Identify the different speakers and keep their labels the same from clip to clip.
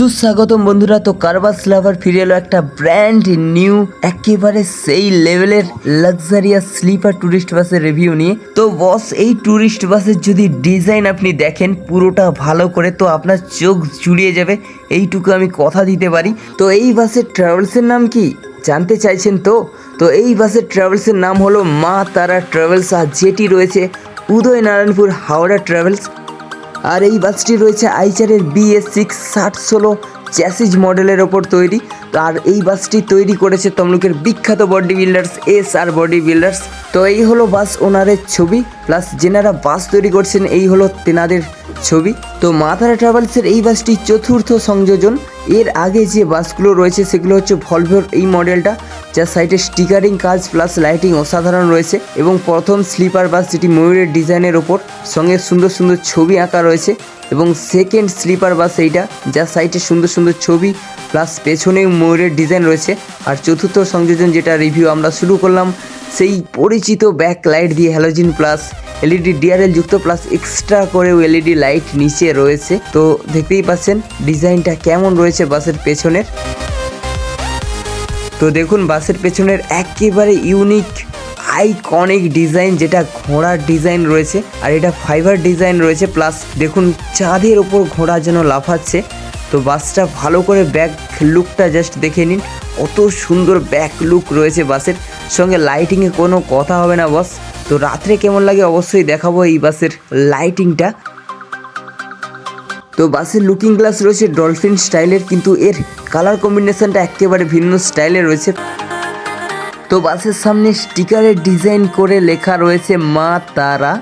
Speaker 1: সুস্বাগতম বন্ধুরা, তো কারবাস লাভার ফিরে এলো একটা ব্র্যান্ড নিউ একেবারে সেই লেভেলের লাক্সারিয়াস স্লিপার ট্যুরিস্ট বাসের রিভিউ নিয়ে। তো বস এই ট্যুরিস্ট বাসের যদি ডিজাইন আপনি দেখেন, পুরোটা ভালো করে তো আপনার চোখ জুড়িয়ে যাবে, এইটুকু আমি কথা দিতে পারি। তো এই বাসের ট্রাভেলসের নাম কি? জানতে চাইছেন তো? তো এই বাসের ট্রাভেলসের নাম হলো মা তারা ট্রাভেলস আর যেটি রয়েছে উদয় নারায়ণপুর হাওড়া ট্রাভেলস আর এই বাসটি রয়েছে আইচারের বিএস সিক্স ষাট ষোলো চ্যাসিজ মডেলের ওপর তৈরি। আর এই বাসটি তৈরি করেছে তমলুকের বিখ্যাত body builders, S R body builders. তো এই হলো বাস ওনারের ছবি, প্লাস যেনারা বাস তৈরি করছেন, এই হলো তেনাদের ছবি। তো মাথারা ট্রাভেলসের এই বাসটি চতুর্থ সংযোজন এর আগে যে বাসগুলো রয়েছে, সেগুলো হচ্ছে ভলভোর এই মডেলটা, যার সাইডে স্টিকারিং কাজ প্লাস লাইটিং অসাধারণ রয়েছে এবং প্রথম স্লিপার বাস যেটি ময়ূরের ডিজাইনের ওপর সঙ্গে সুন্দর সুন্দর ছবি আঁকা রয়েছে এবং সেকেন্ড স্লিপার বাস এইটা যার সাইডে সুন্দর সুন্দর ছবি প্লাস পেছনে ময়ূরের ডিজাইন রয়েছে। আর চতুর্থ সংযোজন যেটা রিভিউ আমরা শুরু করলাম, সেই পরিচিত ব্যাক লাইট দিয়ে হ্যালোজিন প্লাস এলইডি ডিআরএল যুক্ত প্লাস এক্সট্রা করেও এলইডি লাইট নিচে রয়েছে। তো দেখতেই পাচ্ছেন ডিজাইনটা কেমন রয়েছে বাসের পেছনের। তো দেখুন, বাসের পেছনের একেবারে ইউনিক আইকনিক ডিজাইন যেটা ঘোড়ার ডিজাইন রয়েছে, আর এটা ফাইবার ডিজাইন রয়েছে। প্লাস দেখুন, চাঁদের ওপর ঘোড়া যেন লাফাচ্ছে। তো বাসটা ভালো করে ব্যাক লুকটা জাস্ট দেখে নিন। কত সুন্দর ব্যাক লুক রয়েছে বাসের। সঙ্গে লাইটিংয়ে কোনো কথা হবে না বস তো রাত্রে কেমন লাগে অবশ্যই দেখাবো এই বাসের লাইটিংটা তো বাসের লুকিং গ্লাস রয়েছে ডলফিন স্টাইলের কিন্তু এর কালার কম্বিনেশনটা একেবারে ভিন্ন স্টাইলে রয়েছে। তো বাসের সামনে স্টিকারের ডিজাইন করে লেখা রয়েছে মা তারা।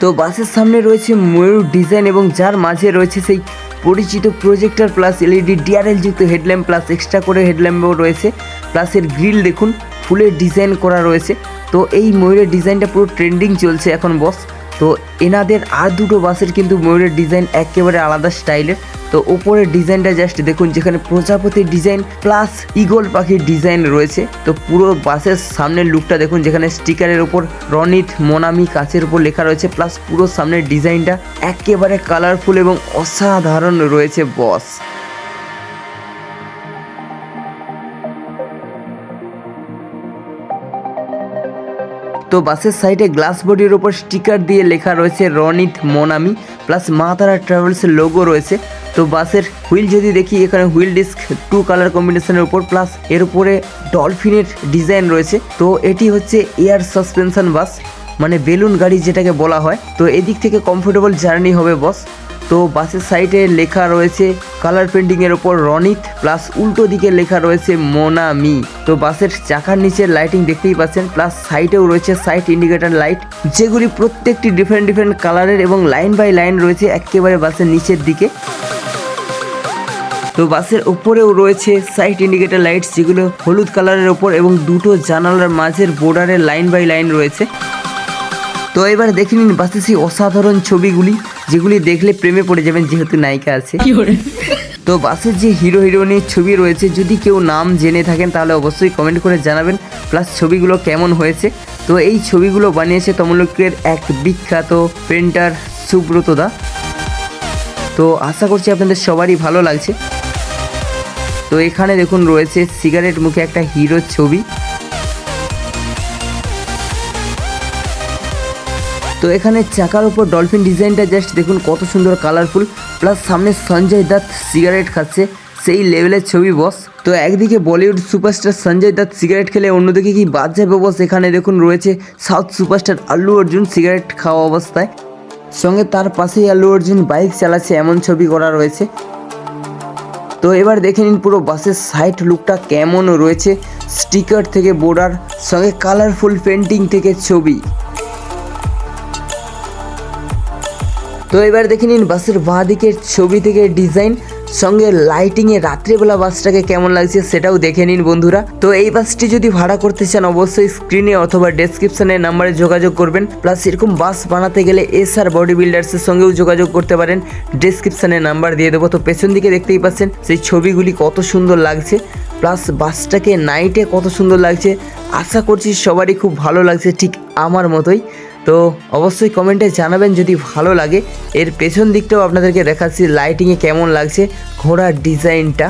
Speaker 1: তো বাসের সামনে রয়েছে ময়ূর ডিজাইন এবং যার মাঝে রয়েছে সেই পরিচিত প্রজেক্টর প্লাস এলইডি ডিআরএল যুক্ত হেডল্যাম্প প্লাস এক্সট্রা করে হেডল্যাম্পও রয়েছে। প্লাস এর গ্রিল দেখুন, ফুলের ডিজাইন করা রয়েছে। তো এই ময়ূরের ডিজাইনটা পুরো ট্রেন্ডিং চলছে এখন বস তো এনাদের আর দুটো বাসের কিন্তু ময়ূরের ডিজাইন একেবারে আলাদা স্টাইলের তো ওপরের ডিজাইনটা জাস্ট দেখুন, যেখানে প্রজাপতির ডিজাইন প্লাস ইগল পাখির ডিজাইন রয়েছে। তো পুরো বাসের সামনের লুকটা দেখুন, যেখানে স্টিকারের ওপর রনিত মোনামি কাছের উপর লেখা রয়েছে প্লাস পুরো সামনের ডিজাইনটা একেবারে কালারফুল এবং অসাধারণ রয়েছে বস তো বাসের সাইডে গ্লাস বডির ওপর স্টিকার দিয়ে লেখা রয়েছে রনিত মোনামি, প্লাস মা তারা ট্রাভেলসের লোগো রয়েছে। তো বাসের হুইল যদি দেখি, এখানে হুইল ডিস্ক, টু কালার কম্বিনেশনের উপর, প্লাস এর উপরে ডলফিনের ডিজাইন রয়েছে। তো এটি হচ্ছে এয়ার সাসপেনশন বাস মানে বেলুন গাড়ি যেটাকে বলা হয়। তো এদিক থেকে কমফোর্টেবল জার্নি হবে বস তো বাসের সাইডে লেখা রয়েছে কালার পেন্টিং এর ওপর রনিত প্লাস উল্টো দিকে লেখা রয়েছে মোনামি তো বাসের চাকার নিচে লাইটিং দেখতেই পাচ্ছেন, প্লাস সাইডেও রয়েছে সাইড ইন্ডিকেটর লাইট যেগুলি প্রত্যেকটি ডিফারেন্ট ডিফারেন্ট কালারের এবং লাইন বাই লাইন রয়েছে একেবারে বাসের নিচের দিকে। তো বাসের উপরেও রয়েছে সাইড ইন্ডিকেটর লাইটস যেগুলো হলুদ কালারের ওপর এবং দুটো জানালার মাঝের বর্ডারে লাইন বাই লাইন রয়েছে। তো এবার দেখে নিন বাসে সেই অসাধারণ ছবিগুলি, যেগুলি দেখলে প্রেমে পড়ে যাবেন যেহেতু নায়িকা আছে। তো বাসে যে হিরো হিরোইনের ছবি রয়েছে, যদি কেউ নাম জেনে থাকেন তাহলে অবশ্যই কমেন্ট করে জানাবেন। প্লাস ছবিগুলো কেমন হয়েছে? তো এই ছবিগুলো বানিয়েছে তমলুকের এক বিখ্যাত পেন্টার সুব্রত দা। তো আশা করছি আপনাদের সবারই ভালো লাগছে। তো এখানে দেখুন রয়েছে সিগারেট মুখে একটা হিরোর ছবি। তো এখানে চাকার উপর ডলফিন ডিজাইনটা জাস্ট দেখুন কত সুন্দর কালারফুল প্লাস সামনে সঞ্জয় দত্ত সিগারেট খাচ্ছে, সেই লেভেলের ছবি বস তো একদিকে Bollywood superstar Sanjay Dutt cigarette খেলে, অন্যদিকে কি বাদ যাবে বস এখানে দেখুন রয়েছে south superstar Allu Arjun cigarette খাওয়া অবস্থায়। সঙ্গে তার পাশেই আল্লু অর্জুন বাইক চালাচ্ছে, এমন ছবি করা রয়েছে। তো এবার দেখে নিন পুরো বাসের সাইড লুকটা কেমন রয়েছে স্টিকার থেকে বোর্ডার সঙ্গে কালারফুল পেন্টিং থেকে ছবি। তো এবার দেখে নিন বাসের বাঁ দিকের ছবি থেকে ডিজাইন, সঙ্গে লাইটিংয়ে রাত্রেবেলা বাসটাকে কেমন লাগছে সেটাও দেখে নিন বন্ধুরা। তো এই বাসটি যদি ভাড়া করতে চান অবশ্যই স্ক্রিনে অথবা ডেসক্রিপশনে নাম্বারে যোগাযোগ করবেন। প্লাস এরকম বাস বানাতে গেলে এস আর বডি বিল্ডার্সের সঙ্গেও যোগাযোগ করতে পারেন। ডেসক্রিপশনে নাম্বার দিয়ে দেবো। তো পেছন দিকে দেখতেই পাচ্ছেন সেই ছবিগুলি কত সুন্দর লাগছে। প্লাস বাসটাকে নাইটে কত সুন্দর লাগছে। আশা করছি সবারই খুব ভালো লাগছে, ঠিক আমার মতোই। তো অবশ্যই কমেন্টে জানাবেন যদি ভালো লাগে। এর পেছন দিকটাও আপনাদেরকে দেখাচ্ছি লাইটিংয়ে কেমন লাগছে ঘোড়ার ডিজাইনটা।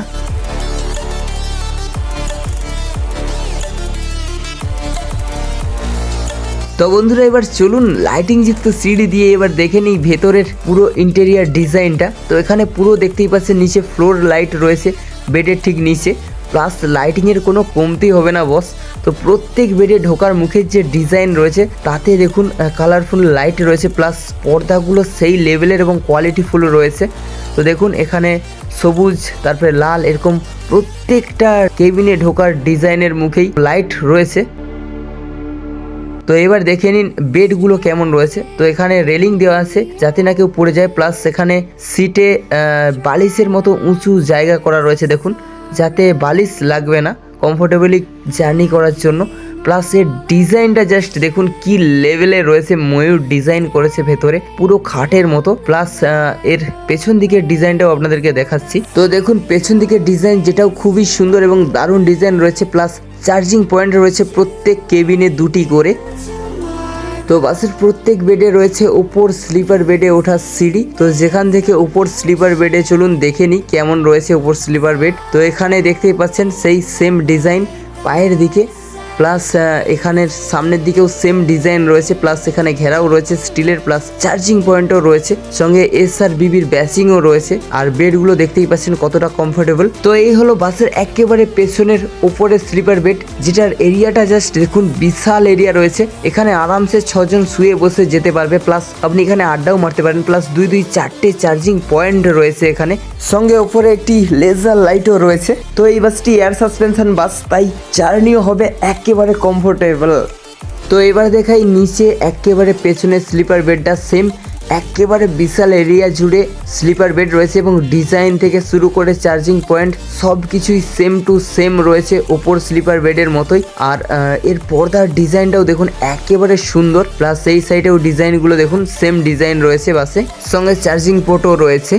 Speaker 1: তো বন্ধুরা এবার চলুন লাইটিং যুক্ত সিঁড়ি দিয়ে এবার দেখে নিই ভেতরের পুরো ইন্টেরিয়ার ডিজাইনটা তো এখানে পুরো দেখতেই পাচ্ছেন নিচে ফ্লোর লাইট রয়েছে বেডের ঠিক নিচে। প্লাস লাইটিংয়ের কোনো কমতি হবে না বস তো প্রত্যেক বেডে ঢোকার মুখের যে ডিজাইন রয়েছে, তাতে দেখুন কালারফুল লাইট রয়েছে প্লাস পর্দাগুলো সেই লেভেলের এবং কোয়ালিটিফুল রয়েছে। তো দেখুন, এখানে সবুজ, তারপরে লাল, এরকম প্রত্যেকটা কেবিনে ঢোকার ডিজাইনের মুখেই লাইট রয়েছে। তো এবার দেখে নিন বেডগুলো কেমন রয়েছে। তো এখানে রেলিং দেওয়া আছে, যাতে না কেউ পড়ে যায়। প্লাস সেখানে সিটে বালিশের মতো উঁচু জায়গা করা রয়েছে, দেখুন। যাতে বালিশ লাগবে না কমফোর্টেবলি জার্নি করার জন্য। প্লাস এর ডিজাইনটা জাস্ট দেখুন কি লেভেলে রয়েছে, ময়ূর ডিজাইন করেছে ভেতরে, পুরো খাটের মতো। প্লাস এর পেছন দিকের ডিজাইনটাও আপনাদেরকে দেখাচ্ছি। তো দেখুন, পেছন দিকের ডিজাইন যেটাও খুবই সুন্দর এবং দারুণ ডিজাইন রয়েছে। প্লাস চার্জিং পয়েন্ট রয়েছে প্রত্যেক কেবিনে দুটি করে। তো বাসের প্রত্যেক বেডে রয়েছে ওপর স্লিপার বেডে ওঠার সিঁড়ি। তো যেখান থেকে ওপর স্লিপার বেডে চলুন দেখে নিই কেমন রয়েছে ওপর স্লিপার বেড। তো এখানে দেখতেই পাচ্ছেন সেই সেম ডিজাইন। পায়ের দিকে প্লাস এখানের সামনের দিকেও সেম ডিজাইন রয়েছে প্লাস এখানে ঘেরাও রয়েছে স্টিলের প্লাস চার্জিং পয়েন্টও রয়েছে, সঙ্গে এস আর বিবির ব্যাসিংও রয়েছে, আর বেডগুলো দেখতেই পাচ্ছেন কতটা কমফোর্টেবল তো এই হলো বাসের একেবারে পেছনের উপরে স্লিপার বেড যেটার এরিয়াটা জাস্ট দেখুন বিশাল এরিয়া রয়েছে। এখানে আরামসে ছজন শুয়ে বসে যেতে পারবে প্লাস আপনি এখানে আড্ডাও মারতে পারেন প্লাস দুই দুই চারটে চার্জিং পয়েন্ট রয়েছে এখানে। সঙ্গে ওপরে একটি লেজার লাইটও রয়েছে। তো এই বাসটি এয়ার সাসপেনশন বাস তাই জার্নিও হবে একেবারে কমফোর্টেবল তো এবার দেখাই নিচে একেবারে পেছনে স্লিপার বেডটা সেম একেবারে বিশাল এরিয়া জুড়ে স্লিপার বেড রয়েছে এবং ডিজাইন থেকে শুরু করে চার্জিং পয়েন্ট সব কিছুই সেম টু সেম রয়েছে ওপর স্লিপার বেডের মতোই। আর এর পর্দার ডিজাইনটাও দেখুন একেবারে সুন্দর প্লাস এই সাইডেও ডিজাইনগুলো দেখুন সেম ডিজাইন রয়েছে বাসে, সঙ্গে চার্জিং পোর্টও রয়েছে।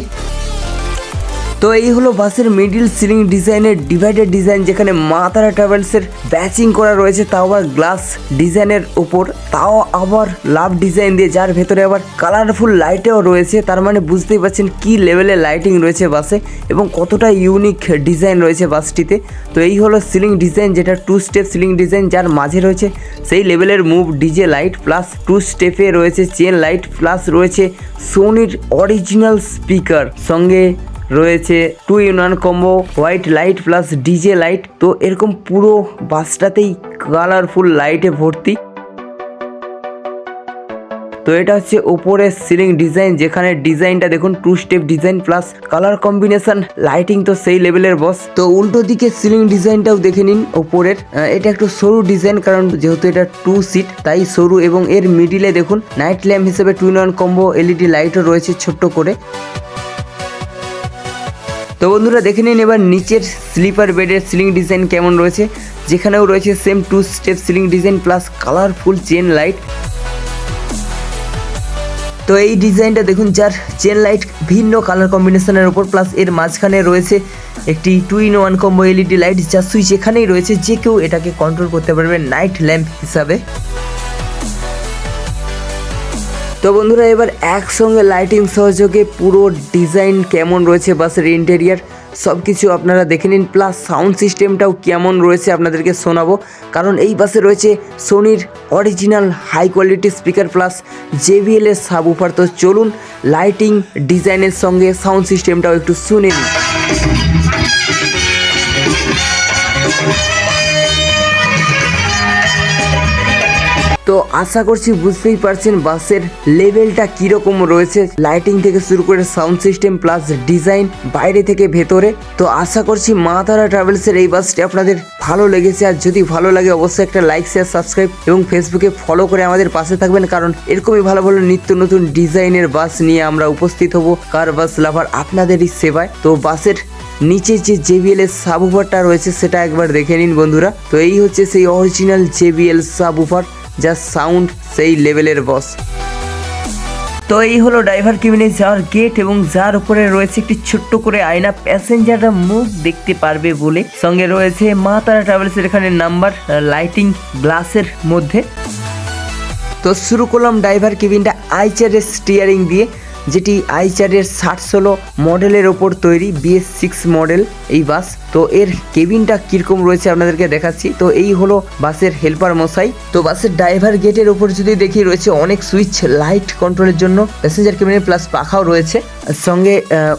Speaker 1: তো এই হলো বাসের মিডিল সিলিং ডিজাইনের ডিভাইডেড ডিজাইন যেখানে মা তারা ট্রাভেলসের ব্যাচিং করা রয়েছে, তাও আবার গ্লাস ডিজাইনের ওপর তাও আবার লাভ ডিজাইন দিয়ে, যার ভেতরে আবার কালারফুল লাইটেও রয়েছে। তার মানে বুঝতেই পারছেন কি লেভেলে লাইটিং রয়েছে বাসে এবং কতটা ইউনিক ডিজাইন রয়েছে বাসটিতে। তো এই হলো সিলিং ডিজাইন যেটা টু স্টেপ সিলিং ডিজাইন যার মাঝে রয়েছে সেই লেভেলের move DJ light plus two স্টেপে রয়েছে চেন লাইট প্লাস রয়েছে সোনির অরিজিনাল স্পিকার সঙ্গে রয়েছে two one combo, white light plus DJ light. তো এরকম পুরো বাসটাতেই কালারফুল লাইটে ভর্তি। তো এটা হচ্ছে ওপরের সিলিং ডিজাইন যেখানে ডিজাইনটা দেখুন two step design plus colour combination lighting তো সেই লেভেলের বস তো উল্টো দিকে সিলিং ডিজাইনটাও দেখে নিন ওপরের। এটা একটু সরু ডিজাইন কারণ যেহেতু এটা টু সিট তাই সরু এবং এর মিডিলে দেখুন নাইট ল্যাম্প হিসেবে টু ওয়ান কম্বো এলইডি লাইটও রয়েছে ছোট্ট করে। তো বন্ধুরা দেখে নিন এবার নিচের স্লিপার বেডের সিলিং ডিজাইন কেমন রয়েছে। যেখানেও রয়েছে same two step ceiling design plus colourful chain light তো এই ডিজাইনটা দেখুন, যার চেন লাইট ভিন্ন কালার কম্বিনেশনের ওপর প্লাস এর মাঝখানে রয়েছে একটি two in one combo LED light যার সুইচ এখানেই রয়েছে, যে কেউ এটাকে কন্ট্রোল করতে পারবে নাইট ল্যাম্প হিসাবে। তো বন্ধুরা, এবার একসঙ্গে লাইটিং সহযোগে পুরো ডিজাইন কেমন রয়েছে বাসের ইন্টেরিয়ার সব কিছু আপনারা দেখে নিন প্লাস সাউন্ড সিস্টেমটাও কেমন রয়েছে আপনাদেরকে শোনাবো। কারণ এই বাসে রয়েছে সোনির original high quality speaker plus JBL এর সাব উপার তো চলুন লাইটিং ডিজাইনের সঙ্গে সাউন্ড সিস্টেমটাও একটু শুনে নিন আশা করছি বুঝতেই পারছেন বাসের লেভেলটা কীরকম রয়েছে। লাইটিং থেকে শুরু করে সাউন্ড সিস্টেম প্লাস ডিজাইন বাইরে থেকে ভেতরে। তো আশা করছি মা তারা ট্রাভেলসের এই বাসটি আপনাদের ভালো লেগেছে। আর যদি ভালো লাগে অবশ্যই একটা লাইক শেয়ার সাবস্ক্রাইব এবং ফেসবুকে ফলো করে আমাদের পাশে থাকবেন। কারণ এরকমই ভালো ভালো নিত্য নতুন ডিজাইনের বাস নিয়ে আমরা উপস্থিত হব কার বাস লাভার আপনাদেরই সেবায়। তো বাসের নিচে যে জেবিএল এর সাবউফারটা রয়েছে, সেটা একবার দেখে নিন বন্ধুরা। তো এই হচ্ছে সেই অরিজিনাল জেবিএল সাবউফার যা সাউন্ড সেই লেভেলের বস তো এই হলো ড্রাইভার কেবিনে যাওয়ার গেট এবং যার উপরে রয়েছে একটি ছোট্ট করে আয়না। প্যাসেঞ্জাররা মুখ দেখতে পারবে বলে। সঙ্গে রয়েছে মা তারা ট্রাভেলসের এখানে নাম্বার লাইটিং গ্লাসের মধ্যে। তো শুরু করলাম ড্রাইভার কেবিনটা আইচারের স্টিয়ারিং দিয়ে, যেটি আইচারের ষাট ষোলো মডেলের ওপর তৈরি বিএস সিক্স মডেল এই বাস। তো এর কেবিনটা কীরকম রয়েছে আপনাদেরকে দেখাচ্ছি। তো এই হলো বাসের হেল্পার মশাই। তো বাসের ড্রাইভার গেটের ওপর যদি দেখি, রয়েছে অনেক সুইচ লাইট কন্ট্রোলের জন্য। প্যাসেঞ্জার কেবিনে প্লাস পাখাও রয়েছে। সঙ্গে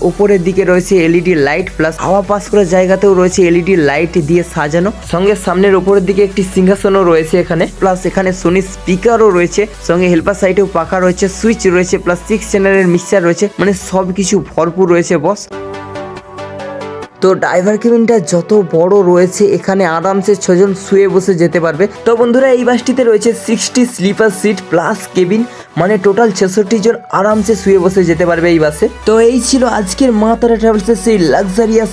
Speaker 1: উপরের দিকে রয়েছে এলইডি লাইট প্লাস হাওয়া পাস করার জায়গাতেও রয়েছে এলইডি লাইট দিয়ে সাজানো। সঙ্গে সামনের উপরের দিকে একটি সিংহাসনও রয়েছে এখানে। প্লাস এখানে সোনি স্পিকারও রয়েছে। সঙ্গে হেল্পার সাইডেও পাখা রয়েছে সুইচ রয়েছে প্লাস সিক্স চ্যানেলের মিক্সার রয়েছে মানে সব কিছু ভরপুর রয়েছে বস তো ড্রাইভার কেবিনটা যত বড় রয়েছে, এখানে আরামসে ছজন শুয়ে বসে যেতে পারবে। তো বন্ধুরা, এই বাসটিতে রয়েছে sixty sleeper seat plus cabin মানে টোটাল ছেষট্টি জন আরামসে শুয়ে বসে যেতে পারবে এই বাসে। তো এই ছিল আজকের মা তারা ট্রাভেলসের সেই লাক্সারিয়াস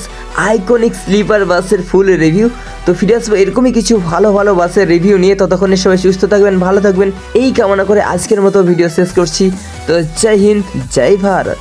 Speaker 1: আইকনিক স্লিপার বাসের ফুল রিভিউ তো ফিরে আসব এরকমই কিছু ভালো ভালো বাসের রিভিউ নিয়ে। ততক্ষণে সবাই সুস্থ থাকবেন, ভালো থাকবেন। এই কামনা করে আজকের মতো ভিডিও শেষ করছি। তো জয় হিন্দ, জয় ভারত।